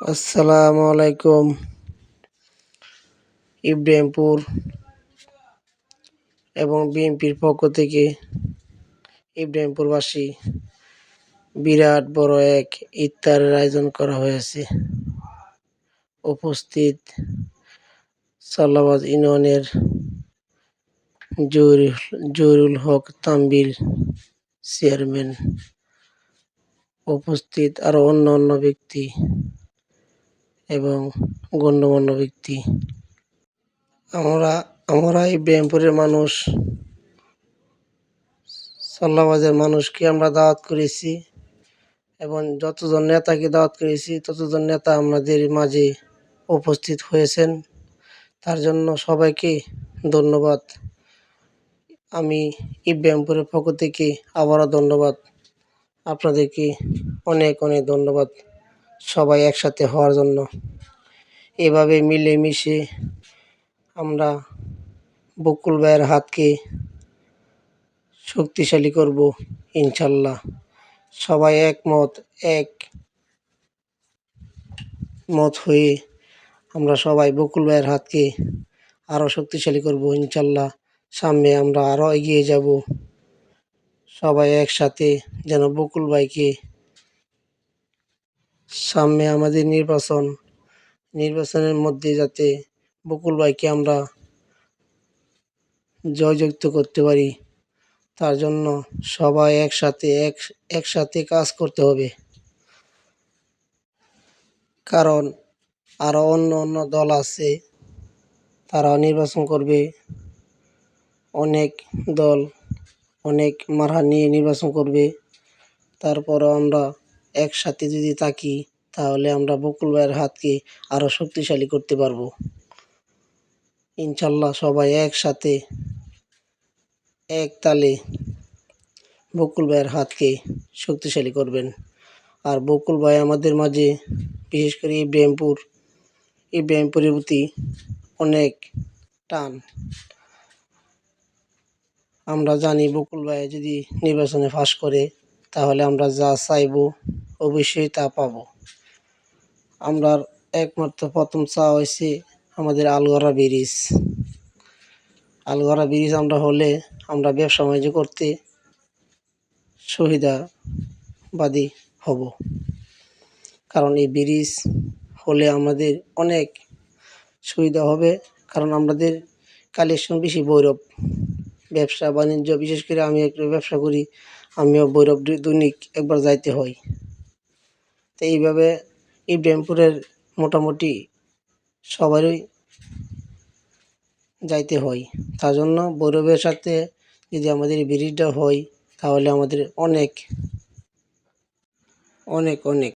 আসসালামু আলাইকুম। ইব্রাহিমপুর এবং বিএনপির পক্ষ থেকে ইব্রাহিমপুরবাসী বিরাট বড় এক ইফতারের আয়োজন করা হয়েছে। উপস্থিত সাল্লাবাদ ইউনিয়নের জহিরুল হক তাম্বিল চেয়ারম্যান। উপস্থিত আরও অন্য অন্য ব্যক্তি এবং গণ্যমান্য ব্যক্তি। আমরা আমরা এই ব্যায়ামপুরের মানুষ সাল্লাবাদের মানুষকে আমরা দাওয়াত করেছি এবং যতজন নেতাকে দাওয়াত করেছি, ততজন নেতা আমাদের মাঝে উপস্থিত হয়েছেন। তার জন্য সবাইকে ধন্যবাদ। আমি ইব্রাহিমপুরের পক্ষ থেকে আবারও ধন্যবাদ। আপনাদেরকে অনেক অনেক ধন্যবাদ। সবাই একসাথে হওয়ার জন্য। এভাবে মিলেমিশে আমরা বকুল ভাইয়ের হাতকে শক্তিশালী করব, ইনশাল্লাহ। সবাই একমত, এক মত হয়ে আমরা সবাই বকুল ভাইয়ের হাতকে আরও শক্তিশালী করব, ইনশাল্লাহ। সামনে আমরা আরও এগিয়ে যাব। সবাই একসাথে যেন বকুল ভাইকে সামনে আমাদের নির্বাচন। নির্বাচনের মধ্যে যাতে বকুল ভাইকে আমরা জয়যুক্ত করতে পারি, তার জন্য সবাই একসাথে এক, একসাথে কাজ করতে হবে। কারণ আরও অন্য অন্য দল আছে তারা নির্বাচন করবে। অনেক দল অনেক মারা নিয়ে নির্বাচন করবে। তারপরও আমরা একসাথে যদি থাকি, তাহলে আমরা বকুল ভাইয়ের হাতকে আরও শক্তিশালী করতে পারব। ইনশাল্লাহ সবাই একসাথে এক তালে বকুল ভাইয়ের হাতকে শক্তিশালী করবেন। আর বকুল ভাই আমাদের মাঝে, বিশেষ করে ইব্রাহিমপুর ইব্রাহিমপুরের প্রতি অনেক টান। আমরা জানি বকুল ভাই যদি নির্বাচনে ফাঁস করে, তাহলে আমরা যা চাইব অবশ্যই তা পাব। আমরা একমাত্র প্রথম চা হয়েছে আমাদের আলগড়া ব্রিজ। আলগড়া ব্রিজ আমরা হলে আমরা ব্যবসা বাণিজ্য করতে সুবিধাবাদী হব। কারণ এই ব্রিজ হলে আমাদের অনেক সুবিধা হবে, কারণ আমাদের কালেকশন বেশি বৈরব ব্যবসা বাণিজ্য, বিশেষ করে আমি একটু ব্যবসা করি, আমিও বৈরব দৈনিক একবার যাইতে হয়। তো এইভাবে ইব্রাহিমপুরের মোটামুটি সবারই যাইতে হয়। তার জন্য বৈরবের সাথে যদি আমাদের ব্রিজটা হয়, তাহলে আমাদের অনেক অনেক অনেক